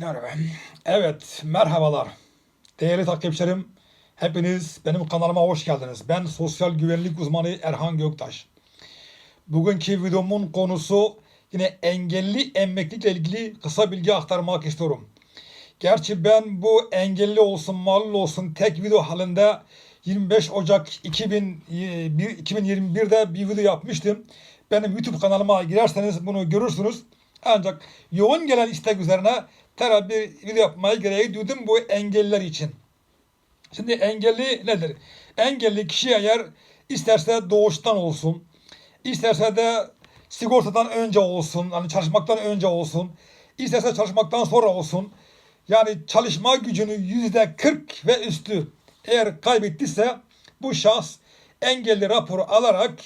Merhaba. Evet, merhabalar. Değerli takipçilerim, hepiniz benim kanalıma hoş geldiniz. Ben sosyal güvenlik uzmanı Erhan Göktaş. Bugünkü videomun konusu yine engelli emeklilikle ilgili kısa bilgi aktarmak istiyorum. Gerçi ben bu engelli olsun, mallı olsun tek video halinde 25 Ocak 2021, 2021'de bir video yapmıştım. Benim YouTube kanalıma girerseniz bunu görürsünüz. Ancak yoğun gelen istek üzerine video yapmaya gereği duydum bu engelliler için. Şimdi engelli nedir? Engelli kişi eğer isterse doğuştan olsun, isterse de sigortadan önce olsun, hani çalışmaktan önce olsun, isterse çalışmaktan sonra olsun. Yani çalışma gücünü yüzde 40 ve üstü eğer kaybettiyse bu şahs engelli raporu alarak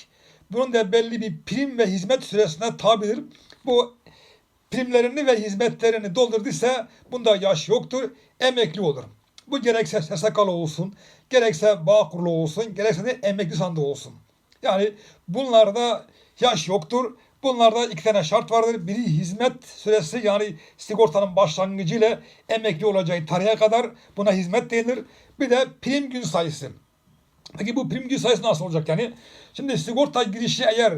bunun da belli bir prim ve hizmet süresine tabidir. Bu primlerini ve hizmetlerini doldurduysa bunda yaş yoktur, emekli olur. Bu gerekse SSK'lı olsun, gerekse Bağkurlu olsun, gerekse de emekli sandığı olsun. Yani bunlarda yaş yoktur. Bunlarda iki tane şart vardır. Biri hizmet süresi yani sigortanın başlangıcı ile emekli olacağı tarihe kadar buna hizmet denir. Bir de prim gün sayısı. Peki bu prim gün sayısı nasıl olacak yani? Şimdi sigorta girişi eğer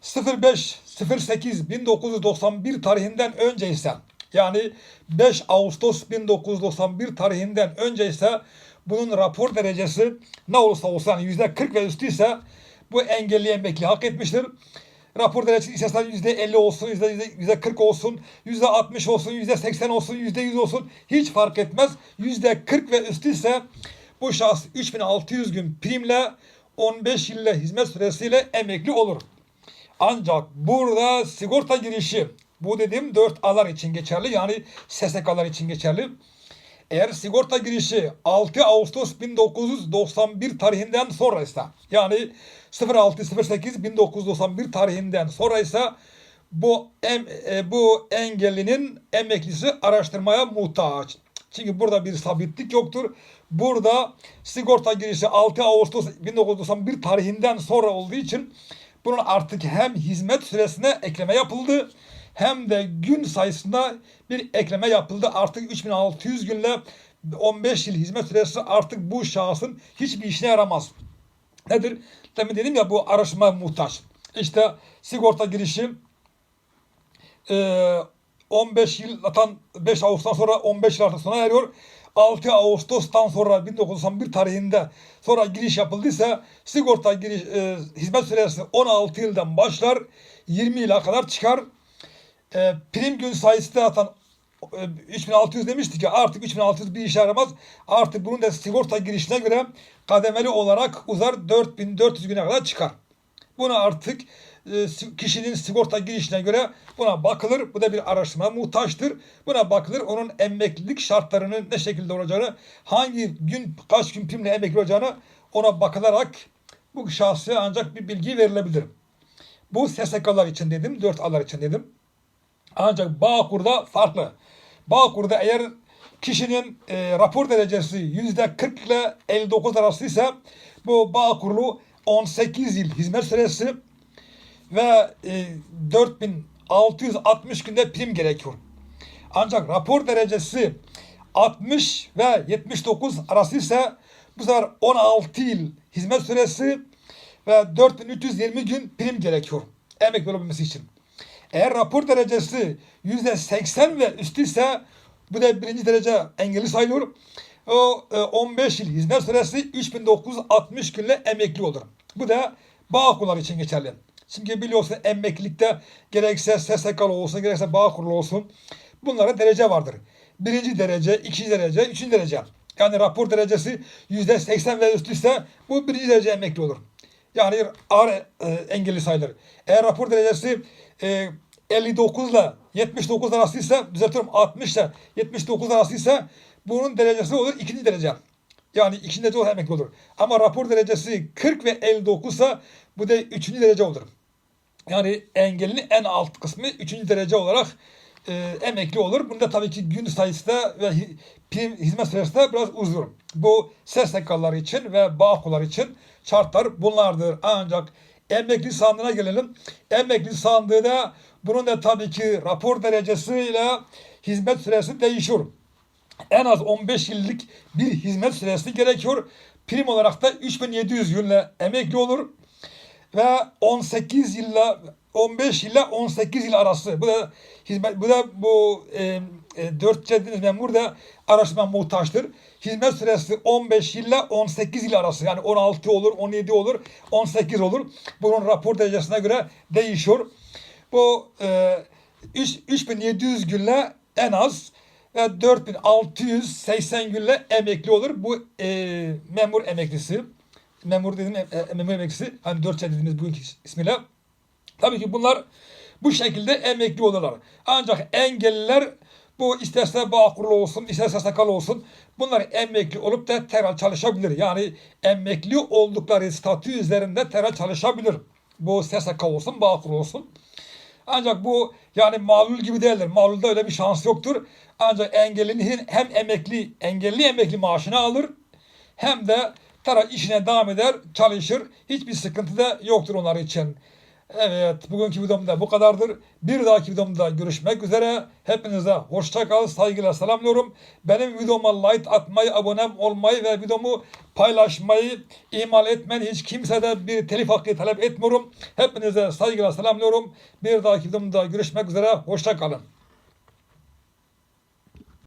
05 08 1991 tarihinden önce ise yani 5 Ağustos 1991 tarihinden önce ise bunun rapor derecesi ne olursa olsun yani yüzde 40 ve üstü ise bu engelli emekli hak etmiştir. Rapor derecesi istersen yüzde 50 olsun, yüzde yüzde 40 olsun, yüzde 60 olsun, yüzde 80 olsun, yüzde 100 olsun hiç fark etmez. Yüzde 40 ve üstü ise bu şahıs 3600 gün primle 15 yılla hizmet süresiyle emekli olur. Ancak burada sigorta girişi bu dediğim 4 alar için geçerli yani SSK'lar için geçerli. Eğer sigorta girişi 6 Ağustos 1991 tarihinden sonra ise yani 06.08 1991 tarihinden sonra ise bu em, e, bu engellinin emeklisi araştırmaya muhtaç. Çünkü burada bir sabitlik yoktur. Burada sigorta girişi 6 Ağustos 1991 tarihinden sonra olduğu için bunun artık hem hizmet süresine ekleme yapıldı hem de gün sayısında bir ekleme yapıldı. Artık 3600 günle 15 yıl hizmet süresi artık bu şahsın hiçbir işine yaramaz. Nedir? Demin dedim ya bu araştırma muhtaç. İşte sigorta girişi e, 15 yıl atan 5 Ağustos'tan sonra 15 yıl artık sona eriyor. 6 Ağustos'tan sonra 1991 tarihinde sonra giriş yapıldıysa sigorta giriş e, hizmet süresi 16 yıldan başlar 20 yıla kadar çıkar. E, prim gün sayısı da zaten e, 3600 demiştik ki artık 3600 bir işe yaramaz. Artık bunun da sigorta girişine göre kademeli olarak uzar 4400 güne kadar çıkar. Buna artık kişinin sigorta girişine göre buna bakılır. Bu da bir araştırma muhtaçtır. Buna bakılır. Onun emeklilik şartlarının ne şekilde olacağını, hangi gün kaç gün primle emekli olacağını ona bakılarak bu şahsıya ancak bir bilgi verilebilir. Bu SSK'lar için dedim, 4 A'lar için dedim. Ancak Bağkur'da farklı. Bağkur'da eğer kişinin e, rapor derecesi yüzde 40 ile 59 arasıysa bu Bağkurlu 18 yıl hizmet süresi ve e, 4660 günde prim gerekiyor. Ancak rapor derecesi 60 ve 79 arası ise bu sefer 16 yıl hizmet süresi ve 4320 gün prim gerekiyor emekli olabilmesi için. Eğer rapor derecesi %80 ve üstü ise bu da birinci derece engelli sayılıyor. O e, 15 yıl hizmet süresi 3960 günle emekli olur. Bu da Bağkurlar için geçerli. Çünkü biliyorsun emeklilikte gerekse SSK'lı olsun gerekse Bağkurlu olsun bunlara derece vardır. Birinci derece, ikinci derece, üçüncü derece. Yani rapor derecesi yüzde seksen ve üstüyse bu birinci derece emekli olur. Yani ağır e, engelli sayılır. Eğer rapor derecesi e, 59 ile 79 arasıysa düzeltiyorum 60 ile 79 arasıysa bunun derecesi olur ikinci derece. Yani ikinci derece olur emekli olur. Ama rapor derecesi 40 ve 59 ise bu da üçüncü derece olur. Yani engellinin en alt kısmı üçüncü derece olarak e, emekli olur. Bunda tabii ki gün sayısı da ve prim hizmet süresi de biraz uzun. Bu SSK'lar için ve Bağkurlar için şartlar bunlardır. Ancak emekli sandığına gelelim. Emekli sandığı da Bunun da tabii ki rapor derecesiyle hizmet süresi değişiyor. En az 15 yıllık bir hizmet süresi gerekiyor. Prim olarak da 3700 günle emekli olur ve 18 yılla 15 yılla 18 yıl arası. Bu da hizmet bu da bu e, e, 4 dediğiniz memur da araştırma muhtaçtır. Hizmet süresi 15 yılla 18 yıl arası. Yani 16 olur, 17 olur, 18 olur. Bunun rapor derecesine göre değişiyor. Bu e, üç- 3700 günle en az ve 4680 günle emekli olur. Bu e, memur emeklisi. Memur dediğim e, memur emeklisi. Hani 4 dediğimiz bugünkü ismiyle. Tabii ki bunlar bu şekilde emekli olurlar. Ancak engelliler bu isterse Bağkurlu olsun, isterse sakalı olsun bunlar emekli olup da tekrar çalışabilir. Yani emekli oldukları statü üzerinde tekrar çalışabilir. Bu SSK olsun, Bağkur olsun. Ancak bu yani malul gibi değildir. Malulda öyle bir şans yoktur. Ancak engellinin hem emekli, engelli emekli maaşını alır hem de taraf işine devam eder, çalışır. Hiçbir sıkıntı da yoktur onlar için. Evet, bugünkü videomda bu kadardır. Bir dahaki videomda görüşmek üzere. Hepinize hoşça kal, saygıyla selamlıyorum. Benim videoma like atmayı, abone olmayı ve videomu paylaşmayı ihmal etmeyin. Hiç kimsede bir telif hakkı talep etmiyorum. Hepinize saygıyla selamlıyorum. Bir dahaki videomda görüşmek üzere. Hoşça kalın.